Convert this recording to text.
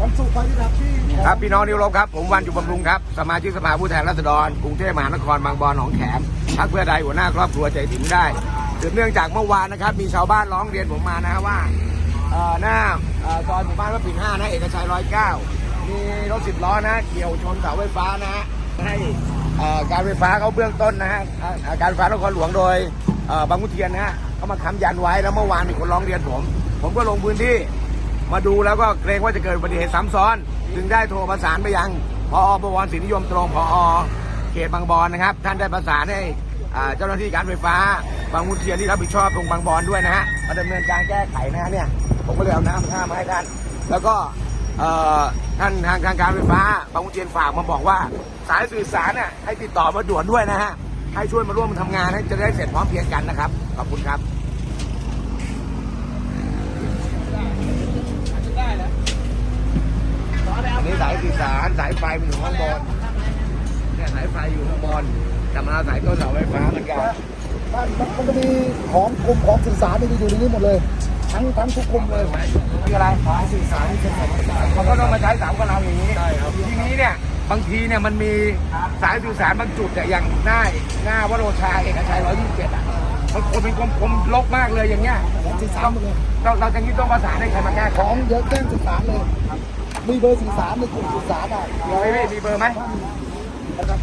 วันศุกร์ไปที่รับที่ครับพี่น้องนิวรบครับผมวันอยู่บำรุงครับสมาชิกสภาผู้แทนราษฎรกรุงเทพมหานครบางบอนหนองแขมพรรคเพื่อไทยหัวหน้าครอบครัวใจถึงได้สืบเนื่องจากเมื่อวานนะครับ มีชาวบ้านร้องเรียนผมมานะว่าเอ่อหน้าเอ่อซอยหมู่บ้านวัดปิ่นห้านะเอกชัยร้อยเก้ามีรถสิบล้อนะเกี่ยวชนเสาไฟฟ้านะฮะให้การไฟฟ้าเขาเบื้องต้นนะฮะการไฟฟ้านครหลวงโดยบางขุนเทียนนะฮะเขามาค้ำยันไว้แล้วเมื่อวานมีคนร้องเรียนผม ผมก็ลงพื้นที่ มาดูแล้วก็เกรงว่าจะเกิดอุบัติเหตุซ้ำซ้อน จึงได้โทรประสานไปยังพอบวรศรีนิยมตรงพอเขตบางบอนนะครับ ท่านได้ประสานให้เจ้าหน้าที่การไฟฟ้าบางมุนเทียนที่รับผิดชอบตรงบางบอนด้วยนะฮะมาดำเนินการแก้ไขนะฮะเนี่ยผมก็เลยเอาน้ำท่ามาให้ท่านแล้วก็ท่านทางทางการไฟฟ้าบางมุนเทียนฝากมาบอกว่าสายสื่อสารน่ะให้ติดต่อมาด่วนด้วยนะฮะให้ช่วยมาร่วมทำงานให้จะได้เสร็จพร้อมเพรียงกันนะครับขอบคุณครับ สื่อสารสายไฟมันอยู่ข้างบนเนี่ยสายไฟอยู่ข้างบนแต่มันเอาสายต้นเสาไฟฟ้าเหมือนกันท่านมันจะมีของกลุ่มของสื่อสารเนี่ยอยู่ในนี้หมดเลย ทั้งทั้งทุกกลุ่มเลยคืออะไรสายสื่อสารที่จะสายสื่อสารมันก็ต้องมาใช้สามกับเราอย่างนี้ทีนี้เนี่ยบางทีเนี่ยมันมีสายสื่อสารบางจุดเนี่ยอย่างหน้าหน้าวัดโรชาเอกชัยร้อยยี่สิบเจ็ดอะมันคนเป็นกลมๆลกมากเลยอย่างเงี้ยของสื่อสารหมดเลยเราเราจะนี้ต้องประสานให้ใครมาแก้ขขอองงเยอะแจ้งสื่อสารเลย มีเบอร์สื่อสารในกลุ่มสื่อสารอะมีไหมพี่มีเบอร์ไหมนะครับ